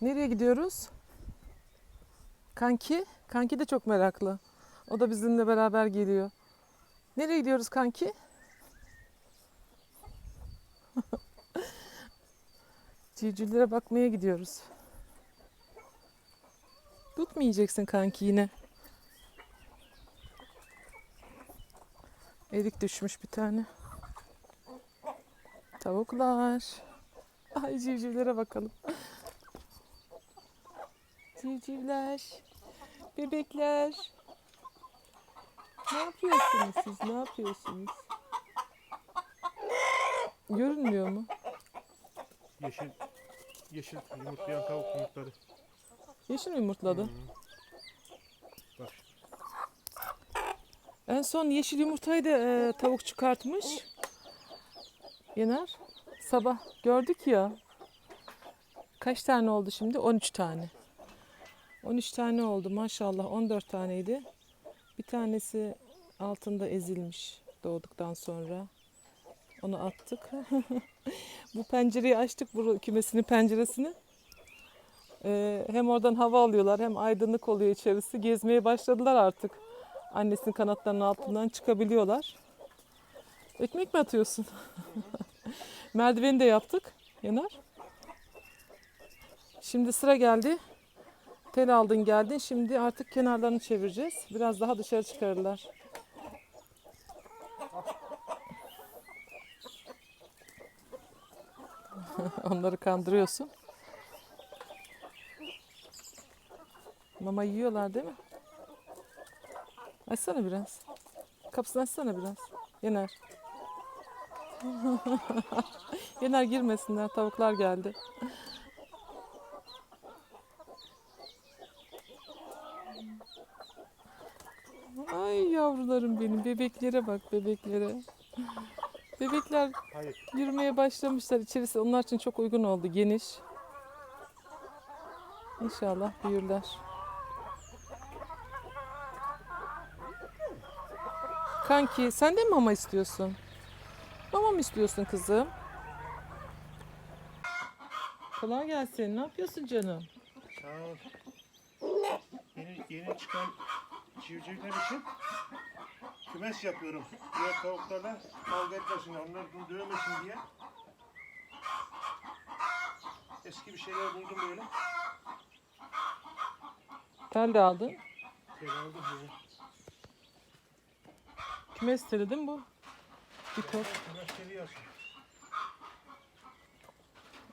Nereye gidiyoruz? Kanki? Kanki de çok meraklı. O da bizimle beraber geliyor. Nereye gidiyoruz kanki? Civcivlere bakmaya gidiyoruz. Yiyeceksin kanki yine? Erik düşmüş bir tane. Tavuklar. Ay civcivlere bakalım. Civcivler. Bebekler. Ne yapıyorsunuz siz? Ne yapıyorsunuz? Görünmüyor mu? Yeşil yeşil yumurtlayan tavuk yumurtladı. Yeşil mi yumurtladı? Hı. Bak En son yeşil yumurtayı da e, tavuk çıkartmış. Yener. Sabah gördük ya. Kaç tane oldu şimdi? 13 tane. 13 tane oldu maşallah. 14 taneydi. Bir tanesi altında ezilmiş doğduktan sonra. Onu attık. bu pencereyi açtık bu kümesinin penceresini. Ee, hem oradan hava alıyorlar hem aydınlık oluyor içerisi. Gezmeye başladılar artık. Annesinin kanatlarının altından çıkabiliyorlar. Ekmek mi atıyorsun? Merdiveni de yaptık. Yener. Şimdi sıra geldi. Tel aldın geldin. Şimdi artık kenarlarını çevireceğiz. Biraz daha dışarı çıkarırlar. Onları kandırıyorsun. Mama yiyorlar değil mi? Açsana biraz. Kapısını açsana biraz. Yener. Yener girmesinler. Tavuklar geldi. Ay yavrularım benim. Bebeklere bak bebeklere. Bebekler hayır. yürümeye başlamışlar. İçerisi onlar için çok uygun oldu. Geniş. İnşallah büyürler. Kanki sen de mi mama istiyorsun? Mama mı istiyorsun kızım? Kolay gelsin. Ne yapıyorsun canım? Sağ ol. Yeni, yeni çıkan civcivler için kümes yapıyorum. Diğer tavuklarla kavga etmesin, onlar bunu dövmesin diye. Eski bir şeyler buldum böyle. Tel de aldın. Tel aldım böyle. Kümes teli değil mi bu? Bir top. Kümesleri yazdım.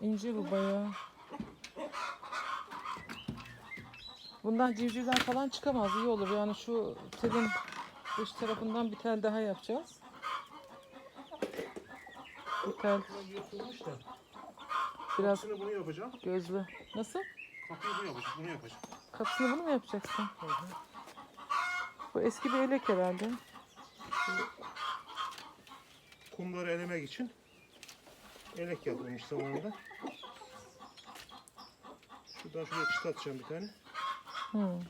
İnce bu bayağı. Bundan civcivler falan çıkamaz. iyi olur. Yani şu telin dış tarafından bir tel daha yapacağız. Bu tel yırtılmış da. biraz Kapısını bunu yapacağım. gözlü. Nasıl? Kapıyı bunu yapacağım. Bunu yapacağım. Kapısını bunu mu yapacaksın? Bu eski bir elek herhalde. Kumları elemek için elek yapılmış zamanında. Şuradan şuraya çıt atacağım bir tane. Hmm.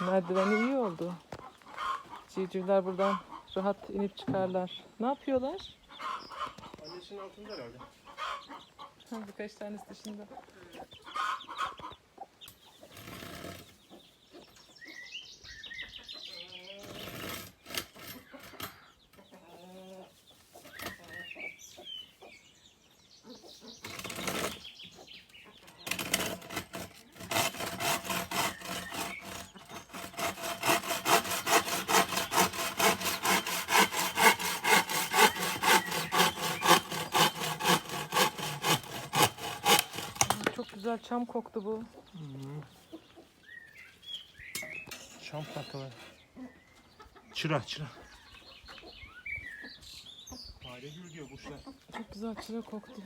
Merdiveni iyi oldu. Civcivler buradan rahat inip çıkarlar. Ne yapıyorlar? Annesinin altında herhalde. Birkaç tanesi dışında. Güzel çam koktu bu. Çam tahtaları. Çıra çıra. Fare gül diyor kuşlar. Çok güzel çıra koktu.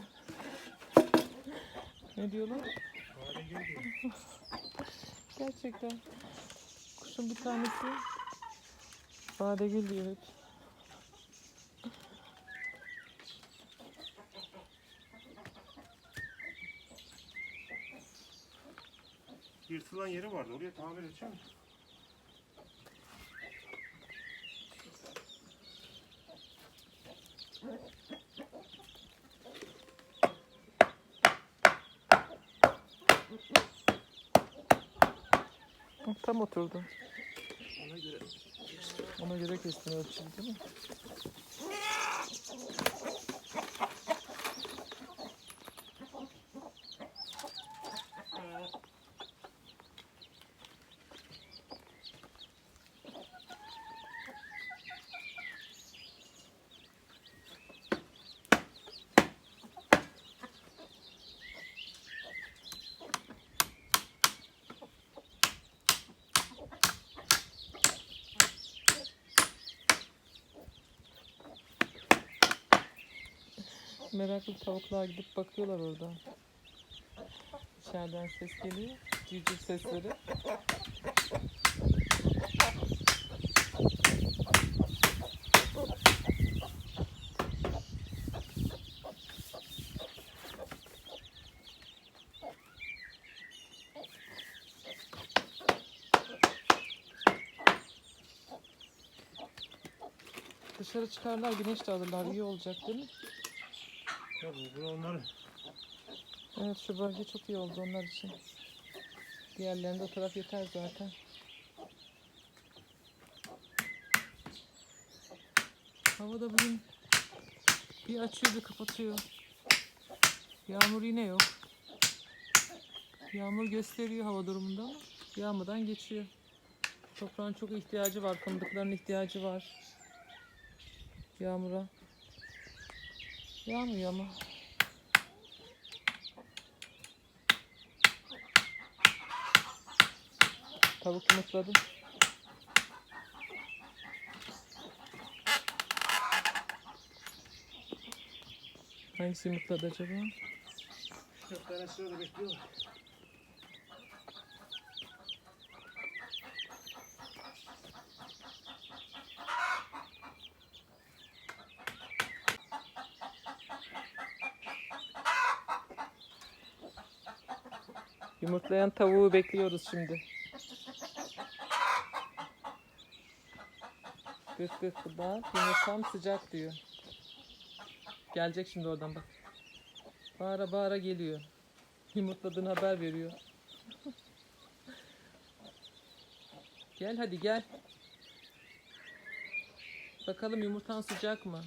Ne diyorlar? Fare gül diyor. Gerçekten. Kuşun bir tanesi badegül diyor hep. yırtılan yeri vardı. Oraya tamir edeceğim. Tam oturdu. Ona göre kestim. Ona göre kestim ölçüyü değil mi? Meraklı tavuklar gidip bakıyorlar oradan. İçeriden ses geliyor. Civciv sesleri. Dışarı çıkarlar, güneş de alırlar. iyi olacak değil mi? Ya bu, bu onların Evet şu bölge çok iyi oldu onlar için. Diğerlerinde o taraf yeter zaten. Havada bugün bir açıyor bir kapatıyor. Yağmur yine yok. Yağmur gösteriyor hava durumunda ama yağmadan geçiyor. Toprağın çok ihtiyacı var, fındıkların ihtiyacı var. Yağmura. Yağmıyor ama. Tavuk yumurtladı. Hangisi yumurtladı acaba? dört orada bekliyor. Yumurtlayan tavuğu bekliyoruz şimdi. Gık gık gıda. Yumurtam sıcak diyor. Gelecek şimdi oradan bak. Bağıra bağıra geliyor. Yumurtladığını haber veriyor. gel hadi gel. Bakalım yumurtan sıcak mı?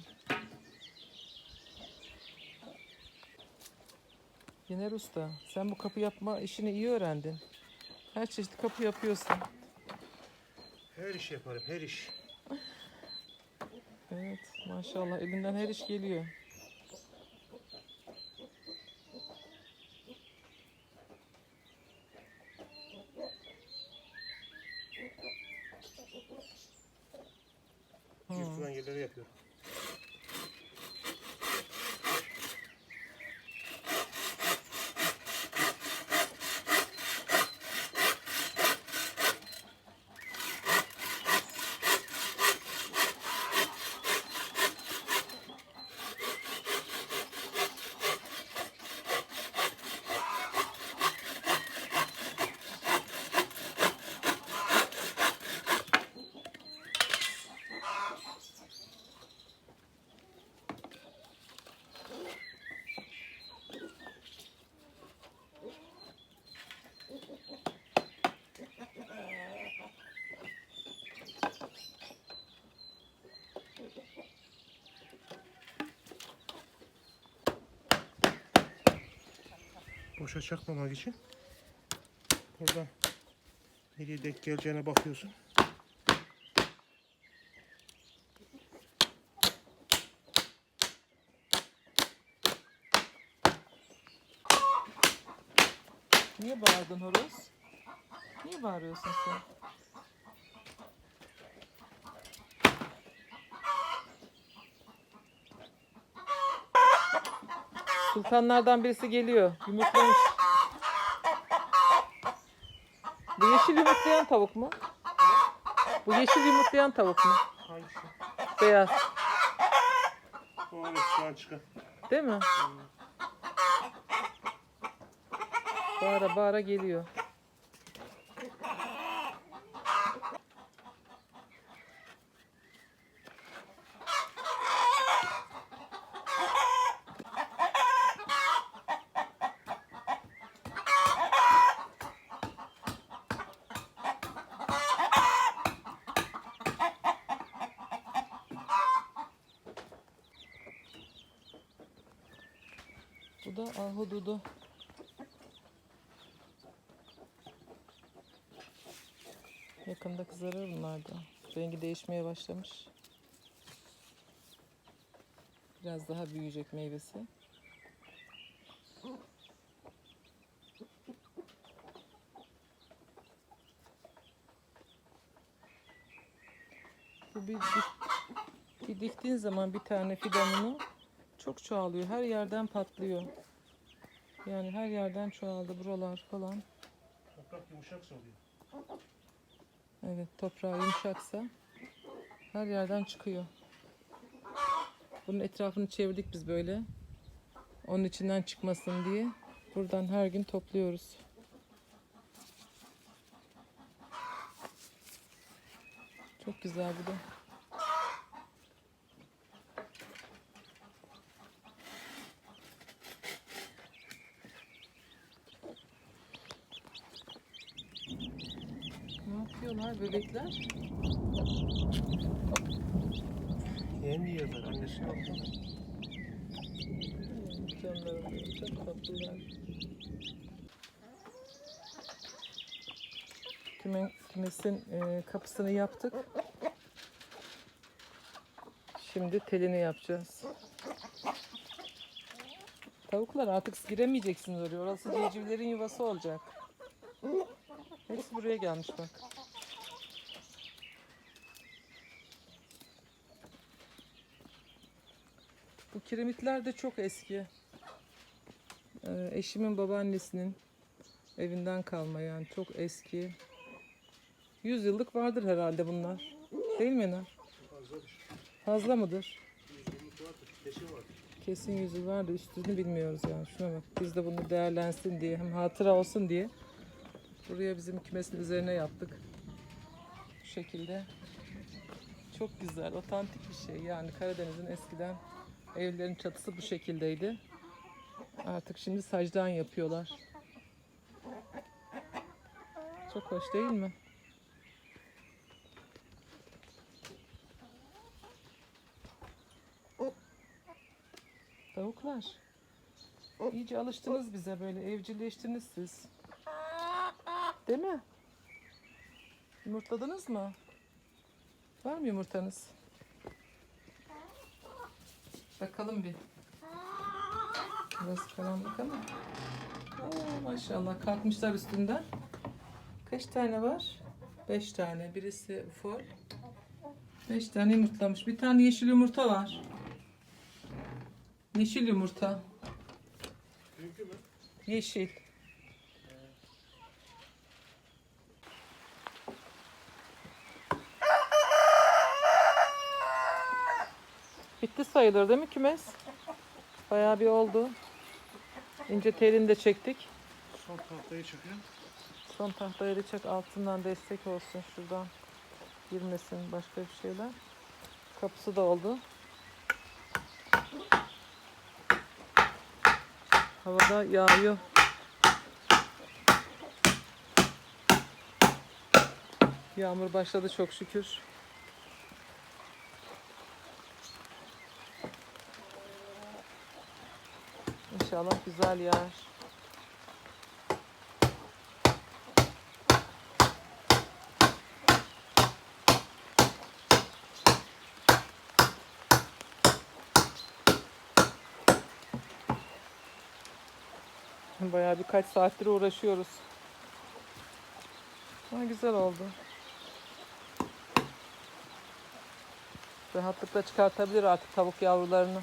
Yener Usta, sen bu kapı yapma işini iyi öğrendin. Her çeşit kapı yapıyorsun. Her iş yaparım her iş. Evet, maşallah elinden her iş geliyor. Ha, Yırtılan yerleri yapıyorum. Boşa çakmamak için buradan nereye denk geleceğine bakıyorsun. Niye bağırdın horoz? Niye bağırıyorsun sen? Sultanlardan birisi geliyor. Yumurtlamış. Bu yeşil yumurtlayan tavuk mu? Bu yeşil yumurtlayan tavuk mu? Hangisi? Beyaz. O evet şu an çıkan. Değil mi? Bağıra bağıra geliyor. Bu da ahududu. Yakında kızarır bunlar da. Rengi değişmeye başlamış. Biraz daha büyüyecek meyvesi. Bu bir, bir diktiğin zaman bir tane fidanını çok çoğalıyor. Her yerden patlıyor. Yani her yerden çoğaldı buralar falan. Toprak yumuşaksa oluyor. Evet toprağı yumuşaksa her yerden çıkıyor. Bunun etrafını çevirdik biz böyle. Onun içinden çıkmasın diye. Buradan her gün topluyoruz. Çok güzel bu da. Yapıyorlar bebekler? Yeni yiyorlar. Annesi yok. Benim, çok tatlılar. Küme, kümesin e, kapısını yaptık. Şimdi telini yapacağız. Tavuklar artık giremeyeceksiniz oraya. Orası civcivlerin yuvası olacak. Hepsi buraya gelmiş bak. Kiremitler de çok eski. Ee, eşimin babaannesinin evinden kalma yani çok eski. 100 yıllık vardır herhalde bunlar. Değil mi Enar? Fazladır. Fazla mıdır? Yüzümlük vardır. Kesin yüzü üstünü bilmiyoruz yani. Şuna bak. Biz de bunu değerlensin diye hem hatıra olsun diye buraya bizim kümesin üzerine yaptık. Bu şekilde. Çok güzel, otantik bir şey. Yani Karadeniz'in eskiden evlerin çatısı bu şekildeydi. Artık şimdi sacdan yapıyorlar. Çok hoş değil mi? Tavuklar. İyice alıştınız bize böyle evcilleştiniz siz. Değil mi? Yumurtladınız mı? Var mı yumurtanız? Bakalım bir. Biraz karanlık ama. Oo, maşallah kalkmışlar üstünden. Kaç tane var? Beş tane. Birisi fol. Beş tane yumurtlamış. Bir tane yeşil yumurta var. Yeşil yumurta. Yeşil. Sayılır değil mi kümes? Bayağı bir oldu. İnce telini de çektik. Son tahtayı çekiyorum. Son tahtaya da çek altından destek olsun şuradan. Girmesin başka bir şeyler. Kapısı da oldu. Havada yağıyor. Yağmur başladı çok şükür. İnşallah güzel yağar. Bayağı birkaç saattir uğraşıyoruz. Ama güzel oldu. Rahatlıkla çıkartabilir artık tavuk yavrularını.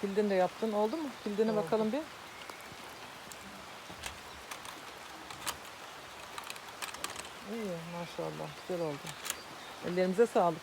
Kildin de yaptın. Oldu mu? Kildine Oldu. bakalım bir. İyi maşallah. Güzel oldu. Ellerimize sağlık.